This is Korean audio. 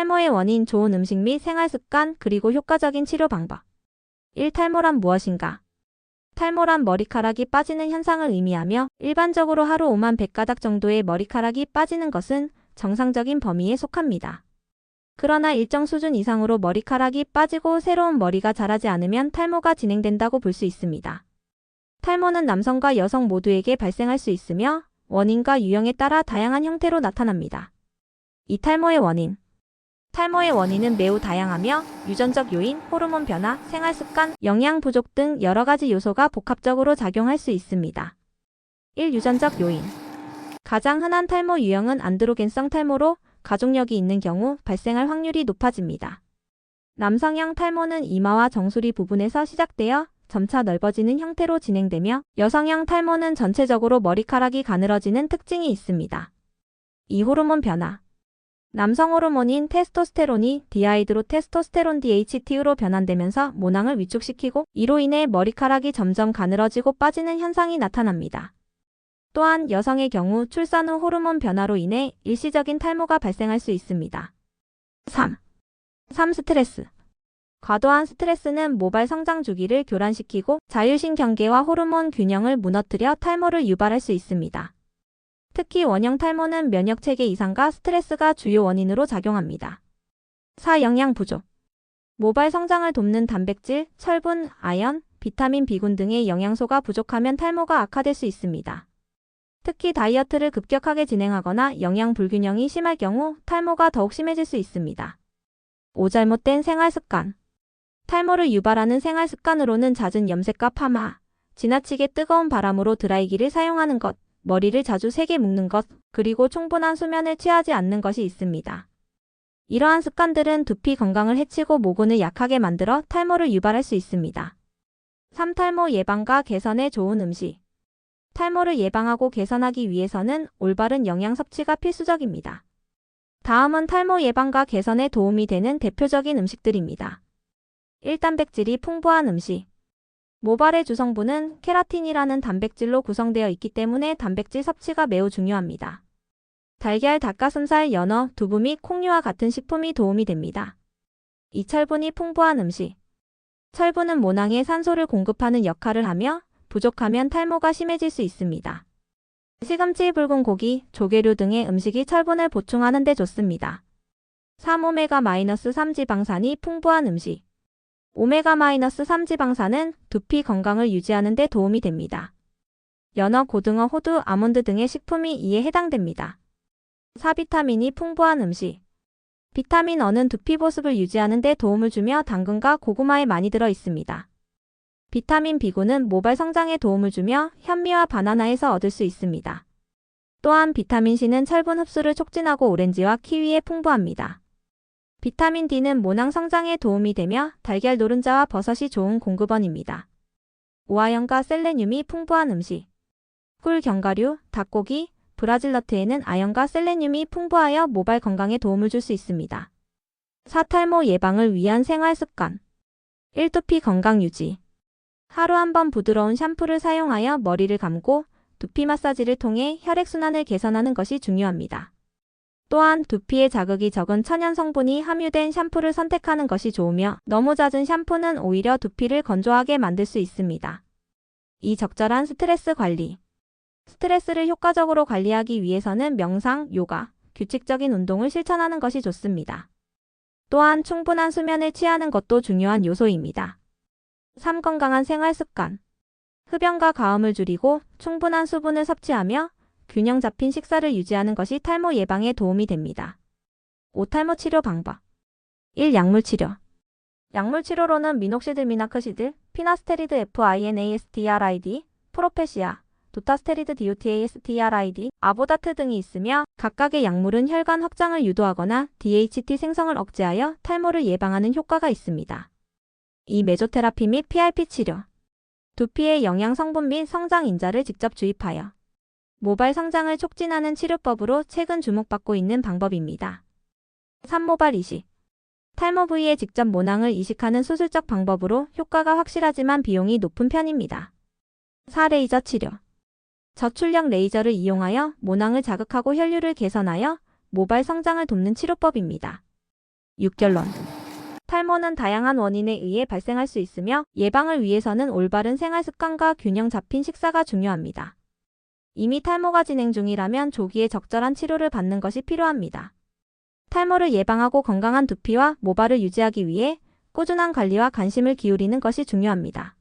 탈모의 원인, 좋은 음식 및 생활 습관, 그리고 효과적인 치료 방법. 1. 탈모란 무엇인가? 탈모란 머리카락이 빠지는 현상을 의미하며 일반적으로 하루 5만 100가닥 정도의 머리카락이 빠지는 것은 정상적인 범위에 속합니다. 그러나 일정 수준 이상으로 머리카락이 빠지고 새로운 머리가 자라지 않으면 탈모가 진행된다고 볼 수 있습니다. 탈모는 남성과 여성 모두에게 발생할 수 있으며 원인과 유형에 따라 다양한 형태로 나타납니다. 이 탈모의 원인. 탈모의 원인은 매우 다양하며 유전적 요인, 호르몬 변화, 생활 습관, 영양 부족 등 여러 가지 요소가 복합적으로 작용할 수 있습니다. 1. 유전적 요인. 가장 흔한 탈모 유형은 안드로겐성 탈모로 가족력이 있는 경우 발생할 확률이 높아집니다. 남성형 탈모는 이마와 정수리 부분에서 시작되어 점차 넓어지는 형태로 진행되며 여성형 탈모는 전체적으로 머리카락이 가늘어지는 특징이 있습니다. 2. 호르몬 변화. 남성 호르몬인 테스토스테론이 디하이드로 테스토스테론 DHT로 변환되면서 모낭을 위축시키고 이로 인해 머리카락이 점점 가늘어지고 빠지는 현상이 나타납니다. 또한 여성의 경우 출산 후 호르몬 변화로 인해 일시적인 탈모가 발생할 수 있습니다. 3. 3. 스트레스. 과도한 스트레스는 모발 성장 주기를 교란시키고 자율신경계와 호르몬 균형을 무너뜨려 탈모를 유발할 수 있습니다. 특히 원형 탈모는 면역 체계 이상과 스트레스가 주요 원인으로 작용합니다. 4. 영양 부족. 모발 성장을 돕는 단백질, 철분, 아연, 비타민 B군 등의 영양소가 부족하면 탈모가 악화될 수 있습니다. 특히 다이어트를 급격하게 진행하거나 영양 불균형이 심할 경우 탈모가 더욱 심해질 수 있습니다. 5. 잘못된 생활 습관. 탈모를 유발하는 생활 습관으로는 잦은 염색과 파마, 지나치게 뜨거운 바람으로 드라이기를 사용하는 것, 머리를 자주 세게 묶는 것, 그리고 충분한 수면을 취하지 않는 것이 있습니다. 이러한 습관들은 두피 건강을 해치고 모근을 약하게 만들어 탈모를 유발할 수 있습니다. 3. 탈모 예방과 개선에 좋은 음식. 탈모를 예방하고 개선하기 위해서는 올바른 영양 섭취가 필수적입니다. 다음은 탈모 예방과 개선에 도움이 되는 대표적인 음식들입니다. 1. 단백질이 풍부한 음식. 모발의 주성분은 케라틴이라는 단백질로 구성되어 있기 때문에 단백질 섭취가 매우 중요합니다. 달걀, 닭가슴살, 연어, 두부 및 콩류와 같은 식품이 도움이 됩니다. 이 철분이 풍부한 음식. 철분은 모낭에 산소를 공급하는 역할을 하며 부족하면 탈모가 심해질 수 있습니다. 시금치, 붉은 고기, 조개류 등의 음식이 철분을 보충하는 데 좋습니다. 3. 오메가-3 지방산이 풍부한 음식. 오메가-3 지방산은 두피 건강을 유지하는 데 도움이 됩니다. 연어, 고등어, 호두, 아몬드 등의 식품이 이에 해당됩니다. 4. 비타민이 풍부한 음식. 비타민 어는 두피 보습을 유지하는 데 도움을 주며 당근과 고구마에 많이 들어 있습니다. 비타민 B군은 모발 성장에 도움을 주며 현미와 바나나에서 얻을 수 있습니다. 또한 비타민 C는 철분 흡수를 촉진하고 오렌지와 키위에 풍부합니다. 비타민 D는 모낭 성장에 도움이 되며 달걀 노른자와 버섯이 좋은 공급원입니다. 오아연과 셀레늄이 풍부한 음식. 꿀, 견과류, 닭고기, 브라질 너트에는 아연과 셀레늄이 풍부하여 모발 건강에 도움을 줄 수 있습니다. 사탈모 예방을 위한 생활 습관. 1두피 건강 유지. 하루 한 번 부드러운 샴푸를 사용하여 머리를 감고 두피 마사지를 통해 혈액순환을 개선하는 것이 중요합니다. 또한 두피에 자극이 적은 천연 성분이 함유된 샴푸를 선택하는 것이 좋으며 너무 잦은 샴푸는 오히려 두피를 건조하게 만들 수 있습니다. 이 적절한 스트레스 관리. 스트레스를 효과적으로 관리하기 위해서는 명상, 요가, 규칙적인 운동을 실천하는 것이 좋습니다. 또한 충분한 수면을 취하는 것도 중요한 요소입니다. 3. 건강한 생활 습관. 흡연과 가음을 줄이고 충분한 수분을 섭취하며 균형 잡힌 식사를 유지하는 것이 탈모 예방에 도움이 됩니다. 5. 탈모 치료 방법. 1. 약물 치료. 약물 치료로는 미녹시딜 미나크시딜, 피나스테리드 FINASTRID, 프로페시아, 도타스테리드 DOTASTRID, 아보다트 등이 있으며 각각의 약물은 혈관 확장을 유도하거나 DHT 생성을 억제하여 탈모를 예방하는 효과가 있습니다. 2. 메조테라피 및 PRP 치료. 두피의 영양 성분 및 성장 인자를 직접 주입하여 모발 성장을 촉진하는 치료법으로 최근 주목받고 있는 방법입니다. 3. 모발 이식. 탈모 부위에 직접 모낭을 이식하는 수술적 방법으로 효과가 확실하지만 비용이 높은 편입니다. 4. 레이저 치료. 저출력 레이저를 이용하여 모낭을 자극하고 혈류를 개선하여 모발 성장을 돕는 치료법입니다. 6결론. 탈모는 다양한 원인에 의해 발생할 수 있으며 예방을 위해서는 올바른 생활 습관과 균형 잡힌 식사가 중요합니다. 이미 탈모가 진행 중이라면 조기에 적절한 치료를 받는 것이 필요합니다. 탈모를 예방하고 건강한 두피와 모발을 유지하기 위해 꾸준한 관리와 관심을 기울이는 것이 중요합니다.